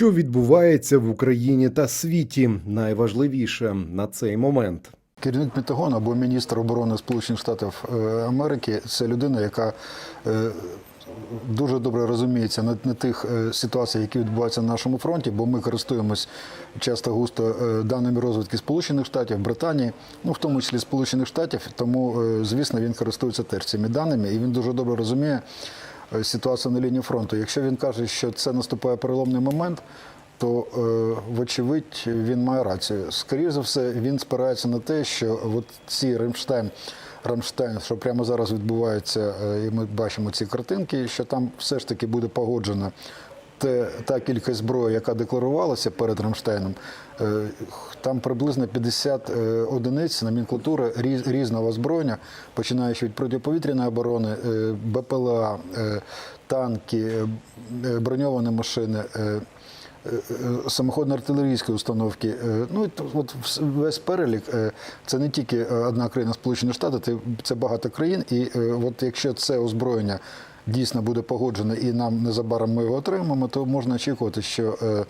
Що відбувається в Україні та світі, найважливіше на цей момент. Керівник Пентагону або міністр оборони Сполучених Штатів е, Америки це людина, яка е, дуже добре розуміється на, на тих е, ситуаціях, які відбуваються на нашому фронті, бо ми користуємось часто густо даними розвитки Сполучених Штатів, Британії, ну в тому числі Сполучених Штатів. Тому, звісно, він користується теж цими даними, і він дуже добре розуміє ситуацію на лінії фронту. Якщо він каже, що це наступає переломний момент. То, е, вочевидь, він має рацію. Скоріше за все, він спирається на те, що от ці Рамштайн, Рамштайн, що прямо зараз відбувається, е, і ми бачимо ці картинки, що там все ж таки буде погоджена те, та кількість зброї, яка декларувалася перед Рамштайном. Е, Там приблизно 50 е, одиниць номенклатури різ- різного озброєння, починаючи від протиповітряної оборони, е, БПЛА, танки, броньовані машини. самоходно-артилерійської установки. Ну, і от весь перелік це не тільки одна країна Сполучені Штати, це, багато країн. І от якщо це озброєння дійсно буде погоджене і нам незабаром ми його отримаємо, то можна очікувати, що е,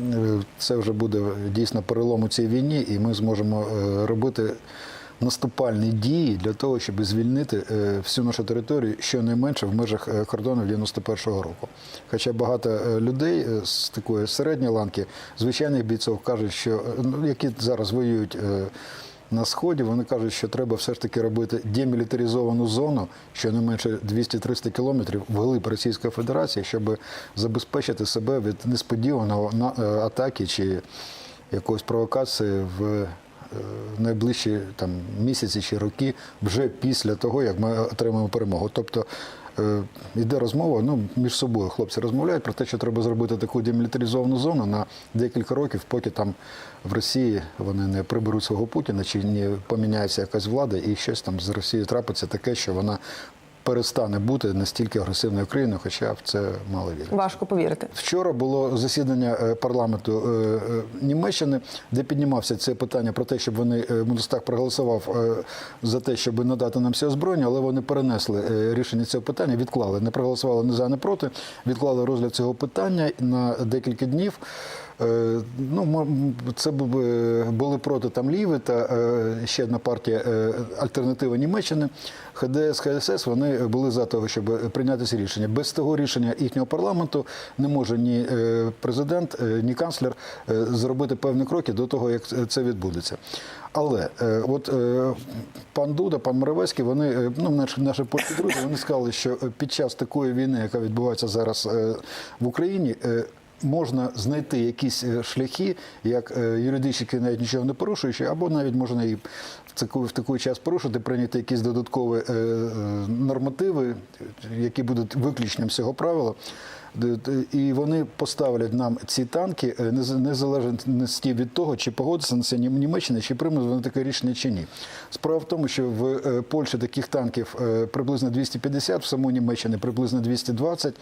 е, це вже буде дійсно перелом у цій війні, і ми зможемо е, робити наступальні дії для того, щоб звільнити всю нашу територію щонайменше в межах кордонів 91-го року. Хоча багато людей з такої середньої ланки, звичайних бійців, кажуть, що ну, які зараз воюють. На сході вони кажуть, що треба все ж таки робити демілітаризовану зону, що не менше 200-300 кілометрів вглиб Російської Федерації, щоб забезпечити себе від несподіваного е, атаки чи якоїсь провокації в е, найближчі там місяці чи роки, вже після того, як ми отримаємо перемогу. Тобто йде розмова, ну між собою хлопці розмовляють про те, що треба зробити таку демілітаризовану зону на декілька років, поки там в Росії вони не приберуть свого Путіна, чи не поміняється якась влада, і щось там з Росією трапиться таке, що вона перестане бути настільки агресивною країною, хоча в це мало вірити. Важко повірити. Вчора було засідання е, парламенту е, е, Німеччини, де піднімався це питання про те, щоб вони Бундестаг проголосував за те, щоб надати нам все озброєння, але вони перенесли рішення цього питання, відклали, не проголосували ні за, ні проти, відклали розгляд цього питання на декілька днів. Е, Ну, це е, були проти там Ліви та е, ще одна партія Альтернатива Німеччини. ХДС, ХСС вони були за того, щоб прийняти це рішення. Без того рішення їхнього парламенту не може ні президент, ні канцлер зробити певні кроки до того, як це відбудеться. Але от пан Дуда, пан Моровецький, вони ну наші, наші польські друзі, вони сказали, що під час такої війни, яка відбувається зараз в Україні. Можна знайти якісь е, шляхи, як е, юридичні навіть нічого не порушуючи, або навіть можна і в такий час порушити, прийняти якісь додаткові е, нормативи, які будуть виключенням цього правила. І вони поставлять нам ці танки е, нез- незалежності від того, чи погодиться на це Німеччина, чи прийме вони таке рішення чи ні. Справа в тому, що в е, Польщі таких танків е, приблизно 250, в самій Німеччині приблизно 220,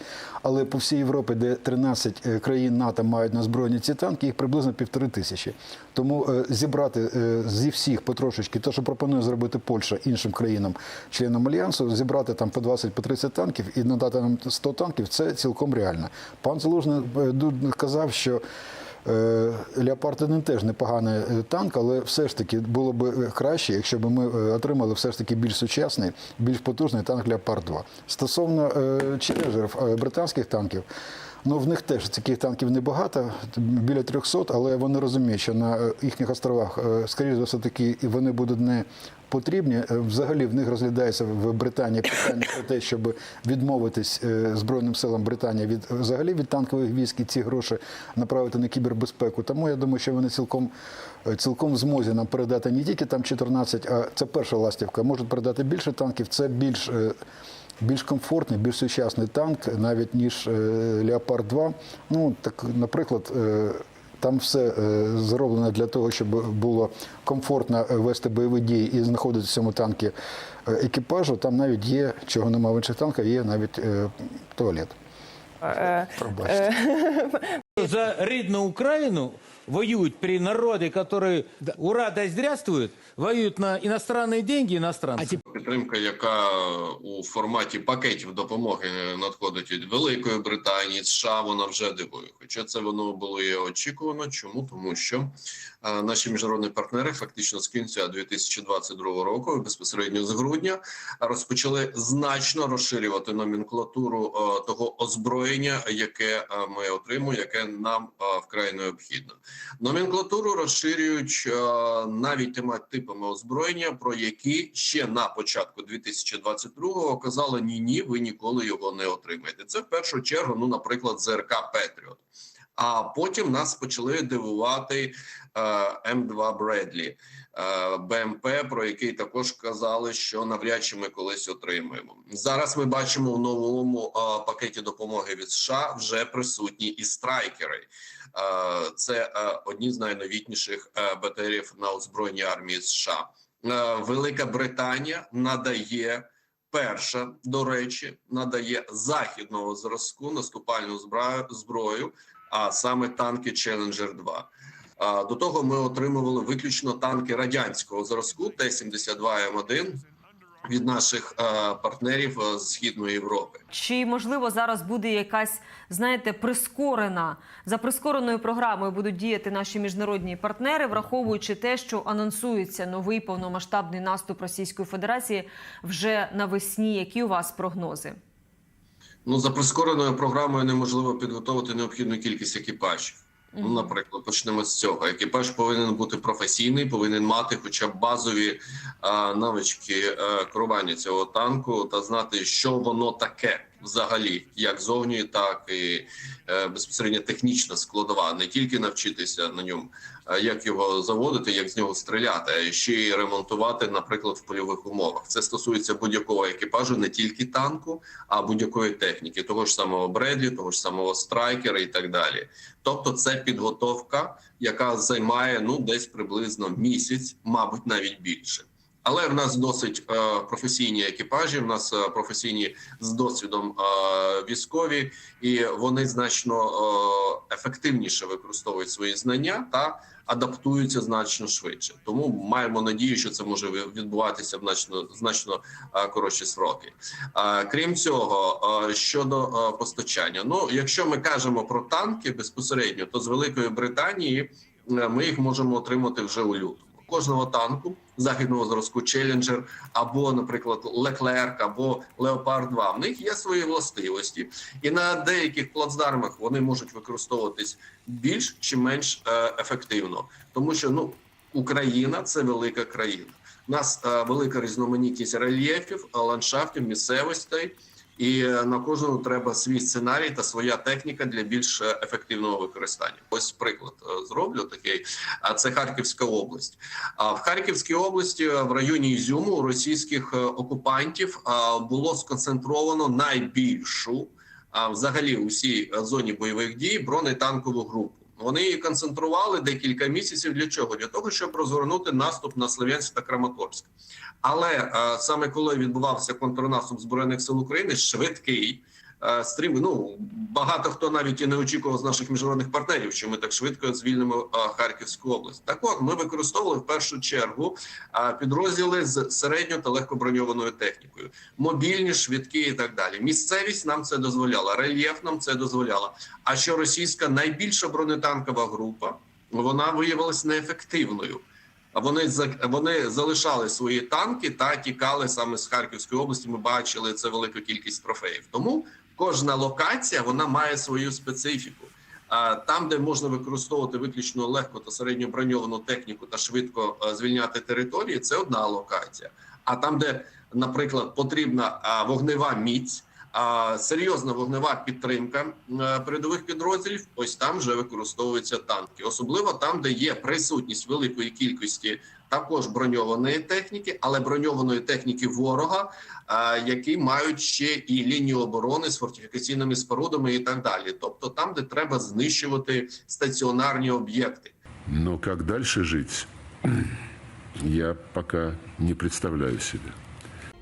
але по всій Європі, де 13 е, країн НАТО мають на збройні ці танки, їх приблизно півтори тисячі. Тому зібрати зі всіх потрошечки, те, що пропонує зробити Польща іншим країнам, членам альянсу, зібрати там по 20-30 танків і надати нам 100 танків, це цілком реально. Пан Залужний е, казав, що Е, Леопард 1 теж непоганий е, танк, але все ж таки було б краще, якщо б ми отримали все ж таки більш сучасний, більш потужний танк Леопард 2. Стосовно челенджерів, британських танків. Ну, в них теж таких танків небагато, біля 300, але вони розуміють, що на е, їхніх островах, е, скоріше за все таки, вони будуть не потрібні. Е, Взагалі в них розглядається в Британії питання про те, щоб відмовитись Збройним силам Британії від взагалі від танкових військ і ці гроші направити на кібербезпеку. Тому я думаю, що вони цілком цілком в змозі нам передати не тільки там 14, а це перша ластівка. Можуть передати більше танків. Це більш більш комфортний, більш сучасний танк, навіть ніж е, Леопард 2. Ну так, наприклад. е, Там все е, зроблено для того, щоб було комфортно вести бойові дії і знаходитися в цьому танкі е, екіпажу. Там навіть є, чого немає в інших танках, є навіть туалет. Пробачте. за рідну Україну воюют при народе, который ура да здравствует, воюют на иностранные деньги иностранцы. Підтримка, яка у форматі пакетів допомоги надходить від Великої Британії, США, вона вже дивує. Хоча це воно було і очікувано. Чому? Тому що е, наші міжнародні партнери фактично з кінця 2022 року, безпосередньо з грудня, розпочали значно розширювати номенклатуру е, того озброєння, яке е, ми отримуємо, яке нам е, вкрай необхідно. Номенклатуру розширюють е, навіть тими типами озброєння, про які ще на початку 2022-го казали ні, ні, ви ніколи його не отримаєте. Це в першу чергу, ну, наприклад, ЗРК Петріот. А потім нас почали дивувати М2 Бредлі, е, БМП, про який також казали, що навряд чи ми колись отримаємо. Зараз ми бачимо в новому е, пакеті допомоги від США вже присутні і страйкери. Е, Це е, одні з найновітніших е, БТРів на озброєнні армії США. Е, Велика Британія надає. Перша, до речі, надає західного зразку наступальну зброю, а саме танки Challenger 2 А, До того ми отримували виключно танки радянського зразку Т-72М1 від наших е, партнерів е, з Східної Європи. Чи можливо зараз буде якась, знаєте, прискорена за прискореною програмою будуть діяти наші міжнародні партнери, враховуючи те, що анонсується новий повномасштабний наступ Російської Федерації вже навесні? Які у вас прогнози? Ну за прискореною програмою неможливо підготувати необхідну кількість екіпажів. Ну, наприклад, почнемо з цього. Екіпаж повинен бути професійний, повинен мати хоча б базові а, навички а, керування цього танку та знати, що воно таке взагалі, як зовні, так і е, безпосередньо технічна складова. Не тільки навчитися на ньому, як його заводити, як з нього стріляти, а ще й ремонтувати, наприклад, в польових умовах. Це стосується будь-якого екіпажу, не тільки танку, а будь-якої техніки, того ж самого Бредлі, того ж самого страйкера і так далі. Тобто, це підготовка, яка займає ну десь приблизно місяць, мабуть, навіть більше. Але в нас досить е, професійні екіпажі. В нас е, професійні з досвідом е, військові, і вони значно ефективніше використовують свої знання та адаптуються значно швидше. Тому маємо надію, що це може відбуватися в значно значно коротші сроки. Крім цього, щодо постачання, ну якщо ми кажемо про танки безпосередньо, то з Великої Британії ми їх можемо отримати вже у лютому. Кожного танку західного зразку Челленджер або, наприклад, Леклерк або Леопард 2 В них є свої властивості, і на деяких плацдармах вони можуть використовуватись більш чи менш е, ефективно, тому що ну Україна це велика країна. У нас е, велика різноманітність рельєфів, ландшафтів, місцевостей. І е, на кожному треба свій сценарій та своя техніка для більш е, ефективного використання. Ось приклад е, зроблю такий. А це Харківська область. А в Харківській області в районі Ізюму російських окупантів було сконцентровано найбільшу а взагалі у всій е, зоні бойових дій бронетанкову групу. Вони її концентрували декілька місяців. Для чого? Для того, щоб розгорнути наступ на Слов'янськ та Краматорськ. Але е, саме коли відбувався контрнаступ збройних сил України, швидкий стрім. Ну багато хто навіть і не очікував з наших міжнародних партнерів, що ми так швидко звільнимо е, Харківську область. Так от ми використовували в першу чергу е, підрозділи з середньо та легкоброньованою технікою, мобільні, швидкі і так далі. Місцевість нам це дозволяла, рельєф нам це дозволяла. А що російська найбільша бронетанкова група вона виявилася неефективною. Вони вони залишали свої танки та тікали саме з Харківської області. Ми бачили це велику кількість трофеїв. Тому кожна локація вона має свою специфіку. Там, де можна використовувати виключно легко та середньо броньовану техніку та швидко е, звільняти території, це одна локація. А там, де, наприклад, потрібна вогнева міць, серйозна вогнева підтримка е, передових підрозділів, ось там вже використовуються танки, особливо там, де є присутність великої кількості також броньованої техніки, але броньованої техніки ворога, е, які мають ще і лінію оборони з фортифікаційними спорудами і так далі. Тобто там, де треба знищувати стаціонарні об'єкти. Но как дальше жить, я пока не представляю себе.